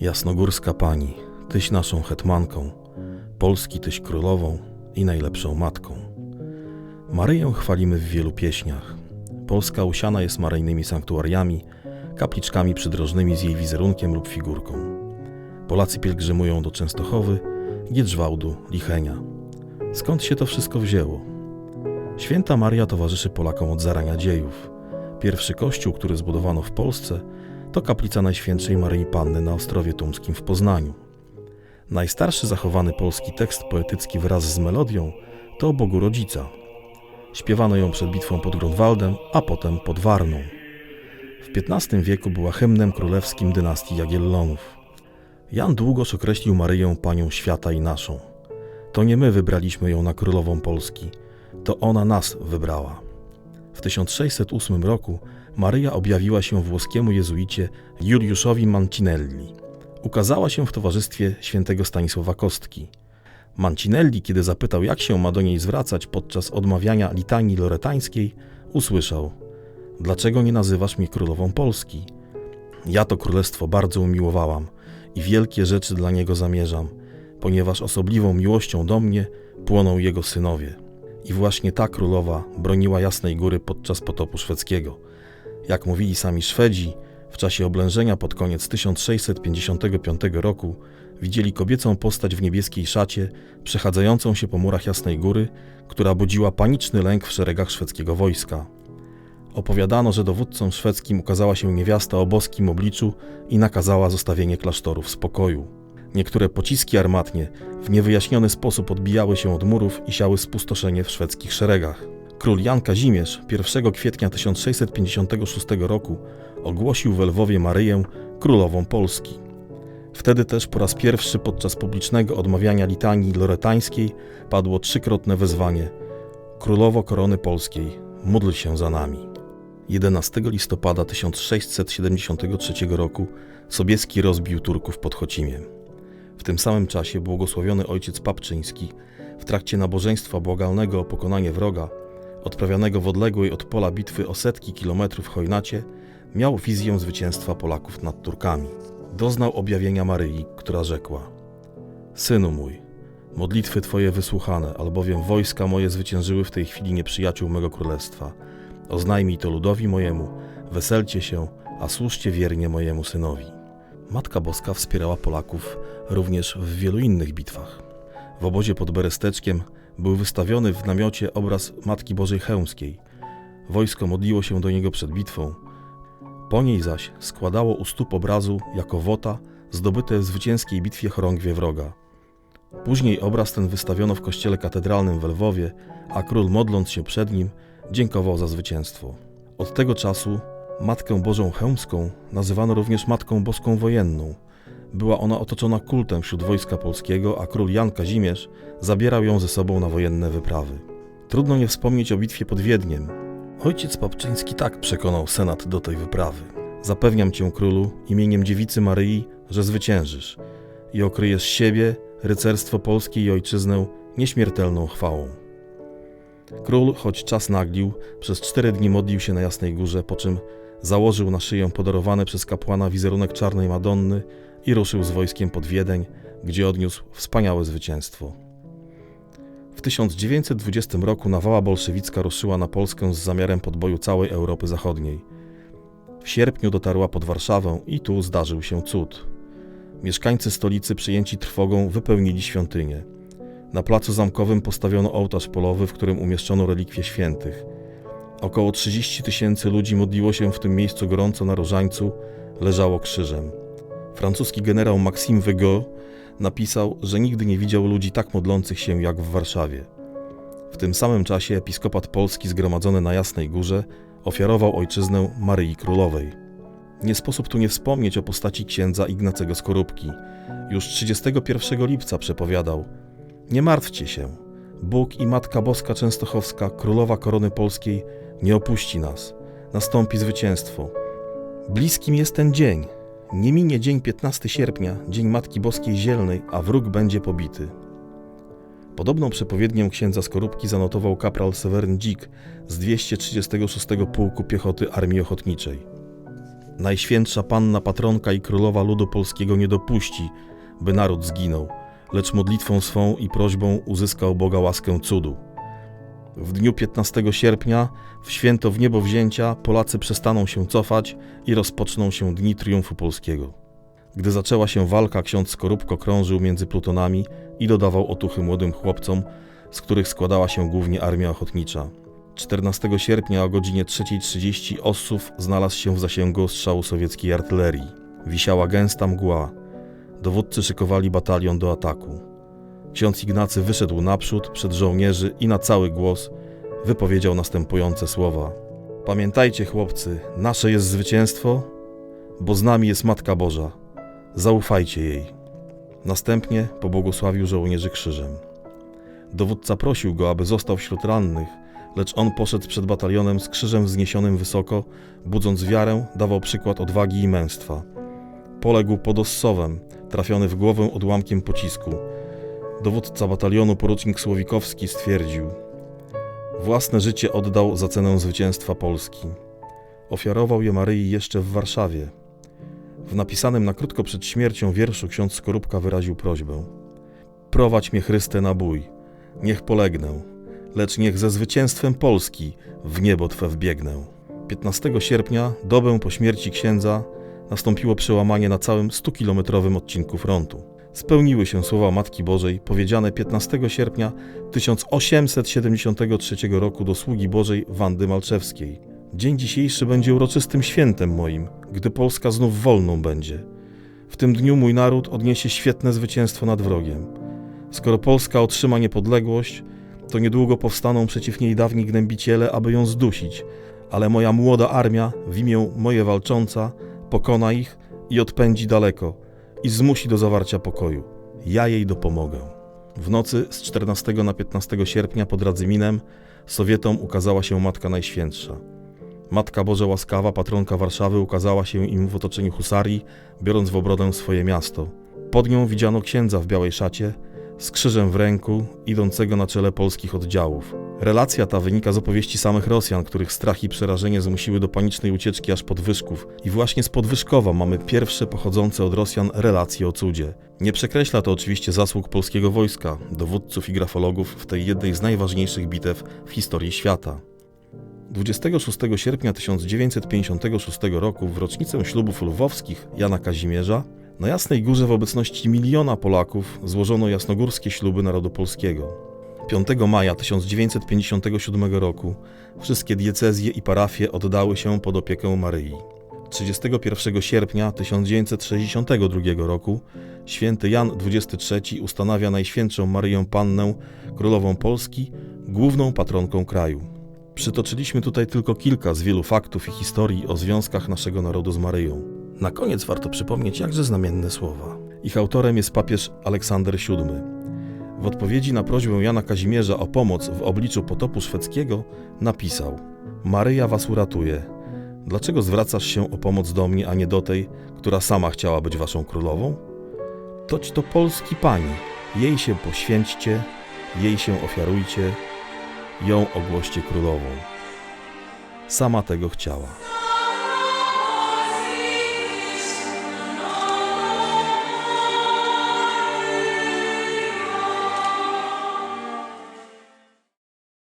Jasnogórska Pani, Tyś naszą hetmanką, Polski Tyś królową i najlepszą matką. Maryję chwalimy w wielu pieśniach. Polska usiana jest maryjnymi sanktuariami, kapliczkami przydrożnymi z jej wizerunkiem lub figurką. Polacy pielgrzymują do Częstochowy, Giedrzwałdu, Lichenia. Skąd się to wszystko wzięło? Święta Maria towarzyszy Polakom od zarania dziejów. Pierwszy kościół, który zbudowano w Polsce, to kaplica Najświętszej Maryi Panny na Ostrowie Tumskim w Poznaniu. Najstarszy zachowany polski tekst poetycki wraz z melodią to o Bogu Rodzica. Śpiewano ją przed bitwą pod Grunwaldem, a potem pod Warną. W XV wieku była hymnem królewskim dynastii Jagiellonów. Jan Długosz określił Maryję Panią Świata i naszą. To nie my wybraliśmy ją na królową Polski, to ona nas wybrała. W 1608 roku Maryja objawiła się włoskiemu jezuicie Juliuszowi Mancinelli. Ukazała się w towarzystwie świętego Stanisława Kostki. Mancinelli, kiedy zapytał, jak się ma do niej zwracać podczas odmawiania litanii loretańskiej, usłyszał: Dlaczego nie nazywasz mnie królową Polski? Ja to królestwo bardzo umiłowałam i wielkie rzeczy dla niego zamierzam, ponieważ osobliwą miłością do mnie płoną jego synowie. I właśnie ta królowa broniła Jasnej Góry podczas potopu szwedzkiego. Jak mówili sami Szwedzi, w czasie oblężenia pod koniec 1655 roku widzieli kobiecą postać w niebieskiej szacie, przechadzającą się po murach Jasnej Góry, która budziła paniczny lęk w szeregach szwedzkiego wojska. Opowiadano, że dowódcom szwedzkim ukazała się niewiasta o boskim obliczu i nakazała zostawienie klasztoru w spokoju. Niektóre pociski armatnie w niewyjaśniony sposób odbijały się od murów i siały spustoszenie w szwedzkich szeregach. Król Jan Kazimierz 1 kwietnia 1656 roku ogłosił w Lwowie Maryję królową Polski. Wtedy też po raz pierwszy podczas publicznego odmawiania litanii loretańskiej padło trzykrotne wezwanie Królowo Korony Polskiej, módl się za nami. 11 listopada 1673 roku Sobieski rozbił Turków pod Chocimiem. W tym samym czasie błogosławiony ojciec Papczyński w trakcie nabożeństwa błagalnego o pokonanie wroga, odprawianego w odległej od pola bitwy o setki kilometrów Chojnacie, miał wizję zwycięstwa Polaków nad Turkami. Doznał objawienia Maryi, która rzekła: Synu mój, modlitwy Twoje wysłuchane, albowiem wojska moje zwyciężyły w tej chwili nieprzyjaciół mego królestwa. Oznajmij to ludowi mojemu, weselcie się, a służcie wiernie mojemu synowi. Matka Boska wspierała Polaków również w wielu innych bitwach. W obozie pod Beresteczkiem był wystawiony w namiocie obraz Matki Bożej Chełmskiej. Wojsko modliło się do niego przed bitwą. Po niej zaś składało u stóp obrazu jako wota zdobyte w zwycięskiej bitwie chorągwie wroga. Później obraz ten wystawiono w kościele katedralnym w Lwowie, a król modląc się przed nim dziękował za zwycięstwo. Od tego czasu Matkę Bożą Chełmską nazywano również Matką Boską Wojenną. Była ona otoczona kultem wśród wojska polskiego, a król Jan Kazimierz zabierał ją ze sobą na wojenne wyprawy. Trudno nie wspomnieć o bitwie pod Wiedniem. Ojciec Papczyński tak przekonał senat do tej wyprawy. Zapewniam cię, królu, imieniem dziewicy Maryi, że zwyciężysz i okryjesz siebie, rycerstwo polskie i ojczyznę nieśmiertelną chwałą. Król, choć czas naglił, przez cztery dni modlił się na Jasnej Górze, po czym założył na szyję podarowany przez kapłana wizerunek czarnej Madonny i ruszył z wojskiem pod Wiedeń, gdzie odniósł wspaniałe zwycięstwo. W 1920 roku nawała bolszewicka ruszyła na Polskę z zamiarem podboju całej Europy Zachodniej. W sierpniu dotarła pod Warszawę i tu zdarzył się cud. Mieszkańcy stolicy przyjęci trwogą wypełnili świątynię. Na placu zamkowym postawiono ołtarz polowy, w którym umieszczono relikwie świętych. Około 30 tysięcy ludzi modliło się w tym miejscu gorąco na różańcu, leżało krzyżem. Francuski generał Maxime Wegot napisał, że nigdy nie widział ludzi tak modlących się jak w Warszawie. W tym samym czasie episkopat polski zgromadzony na Jasnej Górze ofiarował ojczyznę Maryi Królowej. Nie sposób tu nie wspomnieć o postaci księdza Ignacego Skorupki. Już 31 lipca przepowiadał Nie martwcie się, Bóg i Matka Boska Częstochowska, Królowa Korony Polskiej, nie opuści nas. Nastąpi zwycięstwo. Bliskim jest ten dzień. Nie minie dzień 15 sierpnia, dzień Matki Boskiej Zielnej, a wróg będzie pobity. Podobną przepowiednię księdza Skorupki zanotował kapral Seweryn Dzik z 236 Pułku Piechoty Armii Ochotniczej. Najświętsza Panna Patronka i Królowa Ludu Polskiego nie dopuści, by naród zginął, lecz modlitwą swą i prośbą uzyskał Boga łaskę cudu. W dniu 15 sierpnia, w święto w niebo wzięcia, Polacy przestaną się cofać i rozpoczną się dni triumfu polskiego. Gdy zaczęła się walka, ksiądz Skorupko krążył między plutonami i dodawał otuchy młodym chłopcom, z których składała się głównie armia ochotnicza. 14 sierpnia o godzinie 3.30 Ossów znalazł się w zasięgu strzału sowieckiej artylerii. Wisiała gęsta mgła. Dowódcy szykowali batalion do ataku. Ksiądz Ignacy wyszedł naprzód przed żołnierzy i na cały głos wypowiedział następujące słowa: Pamiętajcie, chłopcy, nasze jest zwycięstwo, bo z nami jest Matka Boża. Zaufajcie jej. Następnie pobłogosławił żołnierzy krzyżem. Dowódca prosił go, aby został wśród rannych, lecz on poszedł przed batalionem z krzyżem wzniesionym wysoko, budząc wiarę, dawał przykład odwagi i męstwa. Poległ pod Ossowem, trafiony w głowę odłamkiem pocisku. Dowódca batalionu porucznik Słowikowski stwierdził: Własne życie oddał za cenę zwycięstwa Polski. Ofiarował je Maryi jeszcze w Warszawie. W napisanym na krótko przed śmiercią wierszu ksiądz Skorupka wyraził prośbę: Prowadź mnie Chryste na bój, niech polegnę, lecz niech ze zwycięstwem Polski w niebo Twe wbiegnę. 15 sierpnia, dobę po śmierci księdza, nastąpiło przełamanie na całym 100-kilometrowym odcinku frontu. Spełniły się słowa Matki Bożej powiedziane 15 sierpnia 1873 roku do sługi Bożej Wandy Malczewskiej. Dzień dzisiejszy będzie uroczystym świętem moim, gdy Polska znów wolną będzie. W tym dniu mój naród odniesie świetne zwycięstwo nad wrogiem. Skoro Polska otrzyma niepodległość, to niedługo powstaną przeciw niej dawni gnębiciele, aby ją zdusić, ale moja młoda armia, w imię moje walcząca, pokona ich i odpędzi daleko i zmusi do zawarcia pokoju. Ja jej dopomogę. W nocy z 14 na 15 sierpnia pod Radzyminem Sowietom ukazała się Matka Najświętsza. Matka Boża Łaskawa, patronka Warszawy, ukazała się im w otoczeniu husarii, biorąc w obrodę swoje miasto. Pod nią widziano księdza w białej szacie, z krzyżem w ręku, idącego na czele polskich oddziałów. Relacja ta wynika z opowieści samych Rosjan, których strach i przerażenie zmusiły do panicznej ucieczki aż podwyżków. I właśnie z Podwyżkowa mamy pierwsze pochodzące od Rosjan relacje o cudzie. Nie przekreśla to oczywiście zasług polskiego wojska, dowódców i grafologów w tej jednej z najważniejszych bitew w historii świata. 26 sierpnia 1956 roku, w rocznicę ślubów lwowskich Jana Kazimierza, na Jasnej Górze w obecności miliona Polaków złożono jasnogórskie śluby narodu polskiego. 5 maja 1957 roku wszystkie diecezje i parafie oddały się pod opiekę Maryi. 31 sierpnia 1962 roku święty Jan XXIII ustanawia Najświętszą Maryję Pannę, Królową Polski, główną patronką kraju. Przytoczyliśmy tutaj tylko kilka z wielu faktów i historii o związkach naszego narodu z Maryją. Na koniec warto przypomnieć jakże znamienne słowa. Ich autorem jest papież Aleksander VII. W odpowiedzi na prośbę Jana Kazimierza o pomoc w obliczu potopu szwedzkiego napisał: Maryja was uratuje. Dlaczego zwracasz się o pomoc do mnie, a nie do tej, która sama chciała być waszą królową? Toć to polski pani. Jej się poświęćcie, jej się ofiarujcie, ją ogłoście królową. Sama tego chciała.